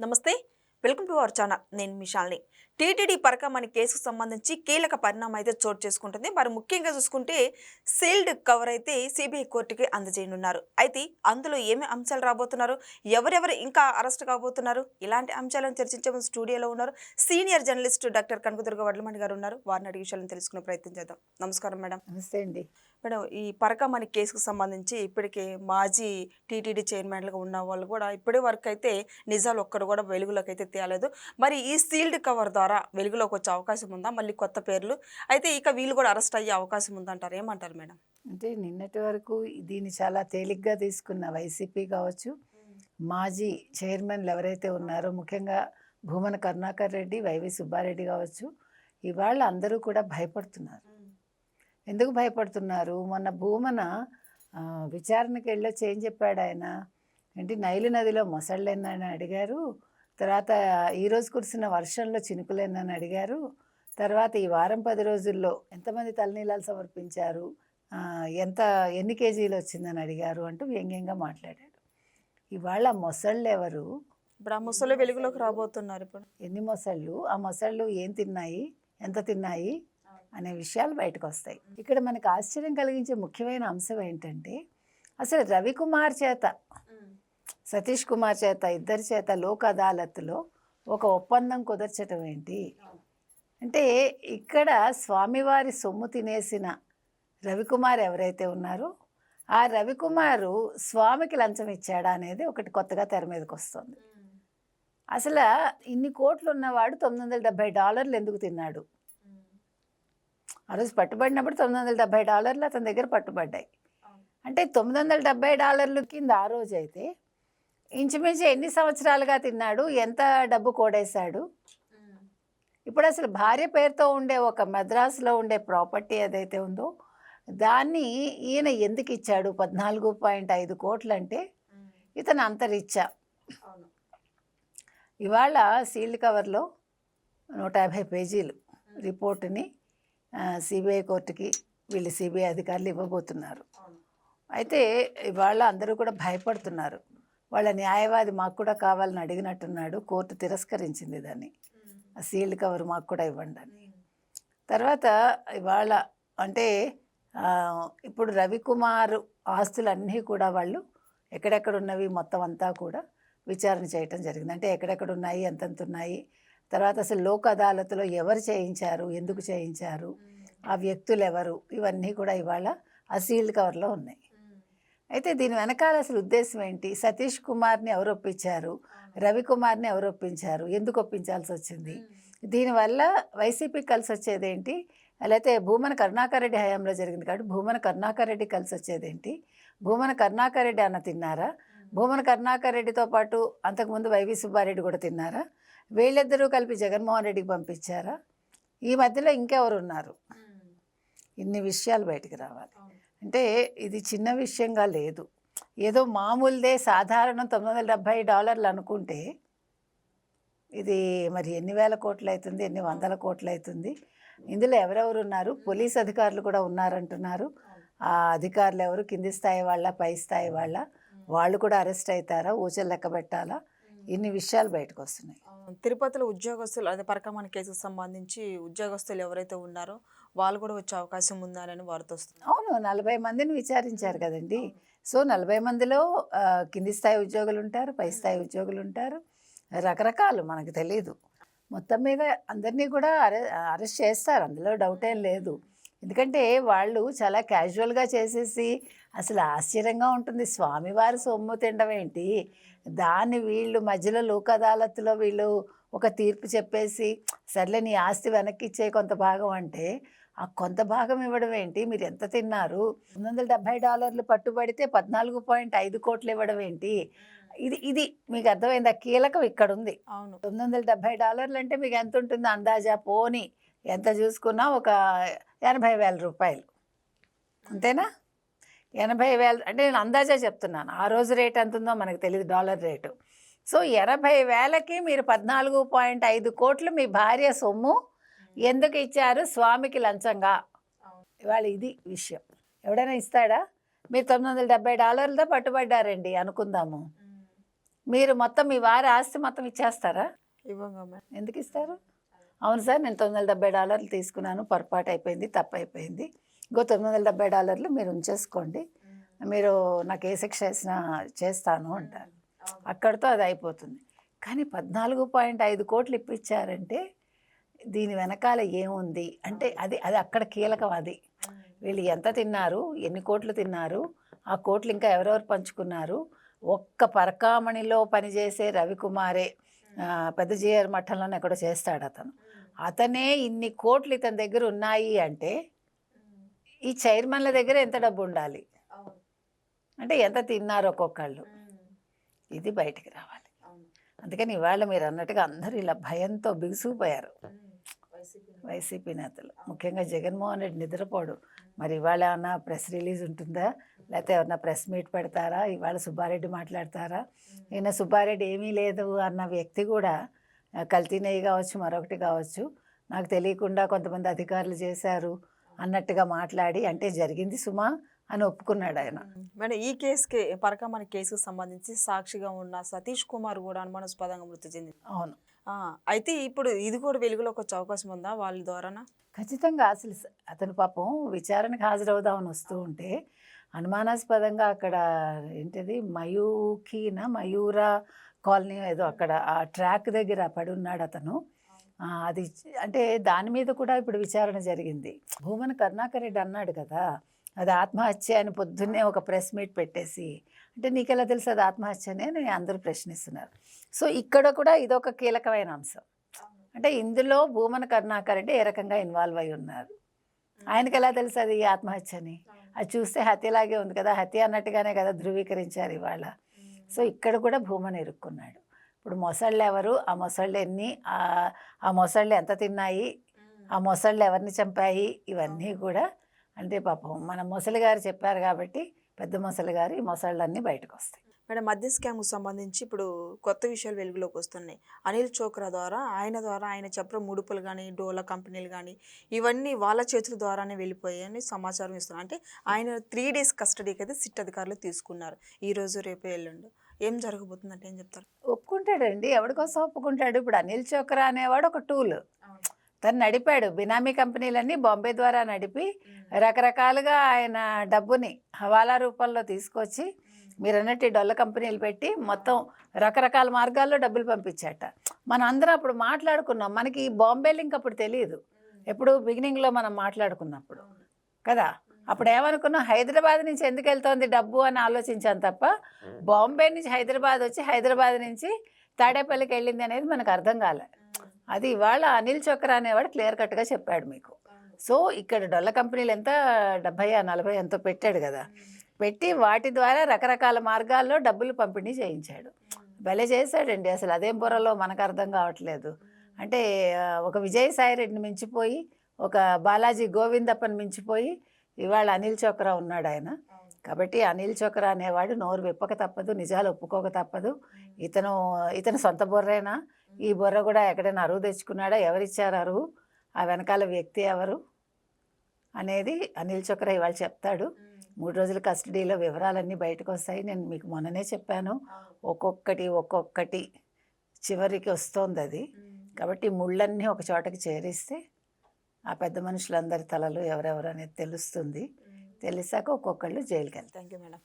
నమస్తే welcome to our channel. నేను మిషాల్ని TTD పరకమని కేసుకు సంబంధించి కీలక పరిణామం అయితే చోటు చేసుకుంటుంది. మరి ముఖ్యంగా చూసుకుంటే సీల్డ్ కవర్ అయితే సిబిఐ కోర్టుకి అందజేయనున్నారు. అయితే అందులో ఏమి అంశాలు రాబోతున్నారు? ఎవరెవరు ఇంకా అరెస్ట్ కాబోతున్నారు? ఇలాంటి అంశాలను చర్చించే స్టూడియోలో ఉన్నారు senior journalist doctor Kanakadurga Vadlamani garu ఉన్నారు. వారిని అడిగి విషయాలను తెలుసుకునే ప్రయత్నం చేద్దాం. నమస్కారం మేడం. నమస్తే అండి. మేడం ఈ పరకమణి కేసుకు సంబంధించి ఇప్పటికే మాజీ టీటీడీ చైర్మన్లుగా ఉన్న వాళ్ళు కూడా ఇప్పటి వరకు అయితే నిజాలు ఒక్కడు కూడా వెలుగులోకి అయితే తేలేదు. మరి ఈ సీల్డ్ కవర్ ద్వారా వెలుగులోకి వచ్చే అవకాశం ఉందా? మళ్ళీ కొత్త పేర్లు. అయితే ఇక వీళ్ళు కూడా అరెస్ట్ అయ్యే అవకాశం ఉందంటారు. ఏమంటారు మేడం? అంటే నిన్నటి వరకు దీన్ని చాలా తేలిగ్గా తీసుకున్న వైసీపీ కావచ్చు మాజీ చైర్మన్లు ఎవరైతే ఉన్నారో ముఖ్యంగా భూమన కరుణాకర్ రెడ్డి వైవి సుబ్బారెడ్డి కావచ్చు ఇవాళ అందరూ కూడా భయపడుతున్నారు. ఎందుకు భయపడుతున్నారు? మొన్న భూమన విచారణకి వెళ్ళొచ్చి ఏం చెప్పాడు ఆయన? ఏంటి నైలు నదిలో మొసళ్ళేనని అడిగారు. తర్వాత ఈరోజు కురిసిన వర్షంలో చినుకులేనని అడిగారు. తర్వాత ఈ వారం పది రోజుల్లో ఎంతమంది తలనీలాలు సమర్పించారు? ఎంత ఎన్ని కేజీలు వచ్చిందని అడిగారు అంటూ వ్యంగ్యంగా మాట్లాడాడు. ఇవాళ మొసళ్ళు ఎవరు ఇప్పుడు ఆ ముసలి వెలుగులోకి రాబోతున్నారు ఇప్పుడు. ఎన్ని మొసళ్ళు? ఆ మొసళ్ళు ఏం తిన్నాయి? ఎంత తిన్నాయి? అనే విషయాలు బయటకు వస్తాయి ఇక్కడ మనకు ఆశ్చర్యం కలిగించే ముఖ్యమైన అంశం ఏంటంటే అసలు రవికుమార్ చేత సతీష్ కుమార్ చేత ఇద్దరి చేత లోక్ అదాలత్లో ఒక ఒప్పందం కుదర్చడం ఏంటి? అంటే ఇక్కడ స్వామివారి సొమ్ము తినేసిన రవికుమార్ ఎవరైతే ఉన్నారో ఆ రవికుమారు స్వామికి లంచం ఇచ్చాడా అనేది ఒకటి కొత్తగా తెర మీదకి వస్తుంది అసలు ఇన్ని కోట్లు ఉన్నవాడు తొమ్మిది వందల డెబ్బై డాలర్లు ఎందుకు తిన్నాడు? ఆ రోజు పట్టుబడినప్పుడు తొమ్మిది వందల డెబ్బై డాలర్లు అతని దగ్గర పట్టుబడ్డాయి. అంటే తొమ్మిది వందల డెబ్బై డాలర్లు కింద ఆ రోజు అయితే ఇంచుమించు ఎన్ని సంవత్సరాలుగా తిన్నాడు ఎంత డబ్బు కోడేశాడు? ఇప్పుడు అసలు భార్య పేరుతో ఉండే ఒక మద్రాసులో ఉండే ప్రాపర్టీ ఏదైతే ఉందో దాన్ని ఈయన ఎందుకు ఇచ్చాడు? పద్నాలుగు పాయింట్ ఐదు కోట్లు అంటే ఇతను అంత రిచ్చా. ఇవాళ సీల్డ్ కవర్లో నూట యాభై పేజీలు రిపోర్టుని సిబిఐ కోర్టుకి వీళ్ళు సిబిఐ అధికారులు ఇవ్వబోతున్నారు. అయితే ఇవాళ అందరూ కూడా భయపడుతున్నారు. వాళ్ళ న్యాయవాది మాకు కూడా కావాలని అడిగినట్టున్నాడు. కోర్టు తిరస్కరించింది దాన్ని. ఆ సీల్డ్ కవర్ మాకు కూడా ఇవ్వండి అని. తర్వాత ఇవాళ అంటే ఇప్పుడు రవికుమార్ ఆస్తులన్నీ కూడా వాళ్ళు ఎక్కడెక్కడ ఉన్నవి మొత్తం అంతా కూడా విచారణ చేయటం జరిగింది. అంటే ఎక్కడెక్కడ ఉన్నాయి ఎంతెంత ఉన్నాయి తర్వాత అసలు లోక్ అదాలత్లో ఎవరు చేయించారు? ఎందుకు చేయించారు? ఆ వ్యక్తులు ఎవరు ఇవన్నీ కూడా ఇవాళ ఆ సీల్డ్ కవర్లో ఉన్నాయి. అయితే దీని వెనకాల అసలు ఉద్దేశం ఏంటి? సతీష్ కుమార్ని ఎవరు ఒప్పించారు? రవికుమార్ని ఎవరు ఒప్పించారు? ఎందుకు ఒప్పించాల్సి వచ్చింది? దీనివల్ల వైసీపీ కలిసి వచ్చేది ఏంటి లేకపోతే భూమన కరుణాకర్ రెడ్డి హయాంలో జరిగింది కాబట్టి భూమన కరుణాకర్ రెడ్డి కలిసి వచ్చేది ఏంటి భూమన కరుణాకర్ రెడ్డి అన్న తిన్నారా? భూమన కరుణాకర్ రెడ్డితో పాటు అంతకుముందు వైవి సుబ్బారెడ్డి కూడా తిన్నారా? వీళ్ళిద్దరూ కలిపి జగన్మోహన్ రెడ్డికి పంపించారా? ఈ మధ్యలో ఇంకెవరు ఉన్నారు ఇన్ని విషయాలు బయటికి రావాలి. అంటే ఇది చిన్న విషయంగా లేదు. ఏదో మామూలుదే సాధారణం తొమ్మిది వందల డెబ్భై డాలర్లు అనుకుంటే ఇది మరి ఎన్ని వేల కోట్లు అవుతుంది ఎన్ని వందల కోట్లు అవుతుంది? ఇందులో ఎవరెవరు ఉన్నారు పోలీస్ అధికారులు కూడా ఉన్నారంటున్నారు. ఆ అధికారులు ఎవరు? కింది స్థాయి వాళ్ళ పై స్థాయి వాళ్ళ? వాళ్ళు కూడా అరెస్ట్ అవుతారా? ఊచలు లెక్క పెట్టాలా? ఇన్ని విషయాలు బయటకు వస్తున్నాయి తిరుపతిలో ఉద్యోగస్తులు అదే పరకమణి కేసుకు సంబంధించి ఉద్యోగస్తులు ఎవరైతే ఉన్నారో వాళ్ళు కూడా వచ్చే అవకాశం ఉందని వార్త వస్తుంది అవును నలభై మందిని విచారించారు కదండి. సో నలభై మందిలో కింది స్థాయి ఉద్యోగులు ఉంటారు పై స్థాయి ఉద్యోగులు ఉంటారు రకరకాలు మనకు తెలియదు మొత్తం మీద అందరినీ కూడా అరె అరెస్ట్ చేస్తారు అందులో డౌట్ ఏం లేదు. ఎందుకంటే వాళ్ళు చాలా క్యాజువల్గా చేసేసి అసలు ఆశ్చర్యంగా ఉంటుంది. స్వామివారి సొమ్ము తినడం ఏంటి? దాన్ని వీళ్ళు మధ్యలో లోక్ అదాలత్లో వీళ్ళు ఒక తీర్పు చెప్పేసి సర్లే నీ ఆస్తి వెనక్కి ఇచ్చే కొంత భాగం అంటే ఆ కొంత భాగం ఇవ్వడం ఏంటి? మీరు ఎంత తిన్నారు? తొమ్మిది వందల డెబ్బై డాలర్లు పట్టుబడితే పద్నాలుగు పాయింట్ ఐదు కోట్లు ఇవ్వడం ఏంటి? ఇది ఇది మీకు అర్థమైందా? కీలకం ఇక్కడ ఉంది అవును. తొమ్మిది వందల డెబ్బై డాలర్లు అంటే మీకు ఎంత ఉంటుంది అందాజా? పోని ఎంత చూసుకున్నా ఒక ఎనభై వేల రూపాయలు. అంతేనా? ఎనభై వేలు అంటే నేను అందాజా చెప్తున్నాను. ఆ రోజు రేట్ ఎంత ఉందో మనకు తెలియదు డాలర్ రేటు. సో ఎనభై వేలకి మీరు పద్నాలుగు పాయింట్ ఐదు కోట్లు మీ భార్య సొమ్ము ఎందుకు ఇచ్చారు? స్వామికి లంచంగా. ఇవాళ ఇది విషయం. ఎవడైనా ఇస్తాడా? మీరు తొమ్మిది వందల డెబ్బై డాలర్లతో పట్టుబడ్డారండి అనుకుందాము. మీరు మొత్తం మీ వారి ఆస్తి మొత్తం ఇచ్చేస్తారా? ఎందుకు ఇస్తారు? అవును సార్ నేను తొమ్మిది వందల డెబ్బై డాలర్లు తీసుకున్నాను పొరపాటు అయిపోయింది తప్పు అయిపోయింది. ఇంకో తొమ్మిది వందల డెబ్బై డాలర్లు మీరు ఉంచేసుకోండి. మీరు నాకు ఏ శిక్ష వేసినా చేస్తాను అంటారు. అక్కడితో అది అయిపోతుంది. కానీ పద్నాలుగు పాయింట్ ఐదు కోట్లు ఇప్పించారంటే దీని వెనకాల ఏముంది? అంటే అది అది అక్కడ కీలకం అది. వీళ్ళు ఎంత తిన్నారు? ఎన్ని కోట్లు తిన్నారు? ఆ కోట్లు ఇంకా ఎవరెవరు పంచుకున్నారు? ఒక్క పరకామణిలో పనిచేసే రవికుమారే పెద్ద జీఆర్ మఠంలోనే ఎక్కడో చేస్తాడు అతను. అతనే ఇన్ని కోట్లు ఇతని దగ్గర ఉన్నాయి అంటే ఈ చైర్మన్ల దగ్గర ఎంత డబ్బు ఉండాలి అంటే ఎంత తిన్నారు ఒక్కొక్కళ్ళు? ఇది బయటికి రావాలి. అందుకని ఇవాళ మీరు అన్నట్టుగా అందరూ ఇలా భయంతో బిగుసుకుపోయారు. వైసీపీ నేతలు. ముఖ్యంగా జగన్మోహన్ రెడ్డి నిద్రపోడు. మరి ఇవాళ ఏమన్నా ప్రెస్ రిలీజ్ ఉంటుందా? లేకపోతే ఏమన్నా ప్రెస్ మీట్ పెడతారా? ఇవాళ సుబ్బారెడ్డి మాట్లాడతారా? ఈయన సుబ్బారెడ్డి ఏమీ లేదు అన్న వ్యక్తి కూడా ఆ, కల్తీ నెయ్యి కావచ్చు మరొకటి కావచ్చు నాకు తెలియకుండా కొంతమంది అధికారులు చేశారు. అన్నట్టుగా మాట్లాడి అంటే జరిగింది సుమా అని ఒప్పుకున్నాడు ఆయన. మేడం ఈ కేసుకి పరకమణి కేసుకు సంబంధించి సాక్షిగా ఉన్న సతీష్ కుమార్ కూడా అనుమానాస్పదంగా మృతి చెందింది అవును. అయితే ఇప్పుడు ఇది కూడా వెలుగులోకి వచ్చే అవకాశం ఉందా వాళ్ళ ద్వారానా? ఖచ్చితంగా అసలు అతను పాపం విచారణకు హాజరవుదామని వస్తూ ఉంటే అనుమానాస్పదంగా అక్కడ ఏంటిది మయూఖీన మయూరా కాలనీ ఏదో అక్కడ ఆ ట్రాక్ దగ్గర పడి ఉన్నాడు అతను. అది అంటే దాని మీద కూడా ఇప్పుడు విచారణ జరిగింది. భూమన కరుణాకర్ రెడ్డి అన్నాడు కదా అది ఆత్మహత్య అని పొద్దున్నే ఒక ప్రెస్ మీట్ పెట్టేసి అంటే నీకు ఎలా తెలుసు అది ఆత్మహత్య అని అందరూ ప్రశ్నిస్తున్నారు. సో ఇక్కడ కూడా ఇదొక కీలకమైన అంశం. అంటే ఇందులో భూమన కరుణాకర్ రెడ్డి ఏ రకంగా ఇన్వాల్వ్ అయి ఉన్నారు? ఆయనకి ఎలా తెలుసు అది ఆత్మహత్య అని? అది చూస్తే హత్యలాగే ఉంది కదా హత్య అన్నట్టుగానే కదా ధృవీకరించారు ఇవాళ. సో ఇక్కడ కూడా భూమన ఇరుక్కున్నాడు. ఇప్పుడు మొసళ్ళు ఎవరు? ఆ మొసళ్ళు ఎన్ని? ఆ- మొసళ్ళు ఎంత తిన్నాయి? ఆ మొసళ్ళు ఎవరిని చంపాయి? ఇవన్నీ కూడా అంటే పాపం మన మొసలి గారు చెప్పారు కాబట్టి పెద్ద మొసలి గారు ఈ మొసళ్ళన్నీ బయటకు వస్తాయి మేడం మద్య స్కామ్కు సంబంధించి ఇప్పుడు కొత్త విషయాలు వెలుగులోకి వస్తున్నాయి. అనిల్ చోక్రా ద్వారా ఆయన ద్వారా ఆయన చెప్పిన ముడుపులు కానీ డోలా కంపెనీలు కానీ ఇవన్నీ వాళ్ళ చేతుల ద్వారానే వెళ్ళిపోయాయని సమాచారం ఇస్తున్నారు. అంటే ఆయన త్రీ డేస్ కస్టడీకి అయితే సిట్ అధికారులు తీసుకున్నారు. ఈ రోజు రేపు ఎల్లుండి. ఏం జరగబోతుందంటే ఏం చెప్తారు? ఒప్పుకుంటాడండి. ఎవరికోసం ఒప్పుకుంటాడు? ఇప్పుడు అనిల్ చోక్రా అనేవాడు ఒక టూల్. తను నడిపాడు. బినామీ కంపెనీలన్నీ బాంబే ద్వారా నడిపి రకరకాలుగా ఆయన డబ్బుని హవాలా రూపంలో తీసుకొచ్చి మీరు అన్నట్టు డొల్ల కంపెనీలు పెట్టి మొత్తం రకరకాల మార్గాల్లో డబ్బులు పంపించాట. మనం అందరం అప్పుడు మాట్లాడుకున్నాం. మనకి బాంబే లింక్ అప్పుడు తెలియదు ఎప్పుడు బిగినింగ్లో మనం మాట్లాడుకున్నప్పుడు. కదా? అప్పుడు ఏమనుకున్నాం హైదరాబాద్ నుంచి ఎందుకు వెళ్తోంది డబ్బు అని ఆలోచించాను తప్ప బాంబే నుంచి హైదరాబాద్ వచ్చి హైదరాబాద్ నుంచి తాడేపల్లికి వెళ్ళింది అనేది మనకు అర్థం కాలే. అది ఇవాళ అనిల్ చోక్రా అనేవాడు క్లియర్ కట్గా చెప్పాడు మీకు. సో ఇక్కడ డొల్ల కంపెనీలు ఎంత డెబ్బై నలభై ఎంతో పెట్టాడు కదా. పెట్టి వాటి ద్వారా రకరకాల మార్గాల్లో డబ్బులు పంపిణీ చేయించాడు. భలే చేశాడండి. అసలు అదేం బుర్రలో మనకు అర్థం కావట్లేదు. అంటే ఒక విజయసాయి రెడ్డిని మించిపోయి ఒక బాలాజీ గోవిందప్పని మించిపోయి ఇవాళ అనిల్ చోక్రా ఉన్నాడు ఆయన కాబట్టి అనిల్ చోక్రా అనేవాడు నోరు విప్పక తప్పదు నిజాలు ఒప్పుకోక తప్పదు. ఇతను ఇతను సొంత బుర్రేనా? ఈ బుర్ర కూడా ఎక్కడైనా అరువు తెచ్చుకున్నాడా? ఎవరిచ్చారు అరువు? ఆ వెనకాల వ్యక్తి ఎవరు? అనేది అనిల్ చోక్రా ఇవాళ చెప్తాడు. మూడు రోజుల కస్టడీలో వివరాలన్నీ బయటకు వస్తాయి నేను మీకు మొన్ననే చెప్పాను. ఒక్కొక్కటి ఒక్కొక్కటి చివరికి వస్తోంది అది కాబట్టి ముళ్ళన్నీ ఒక చోటకి చేరిస్తే ఆ పెద్ద మనుషులందరి తలలు ఎవరెవరు అనేది తెలుస్తుంది. తెలిసాక ఒక్కొక్కళ్ళు జైలుకి వెళ్తారు థ్యాంక్ యూ మేడం.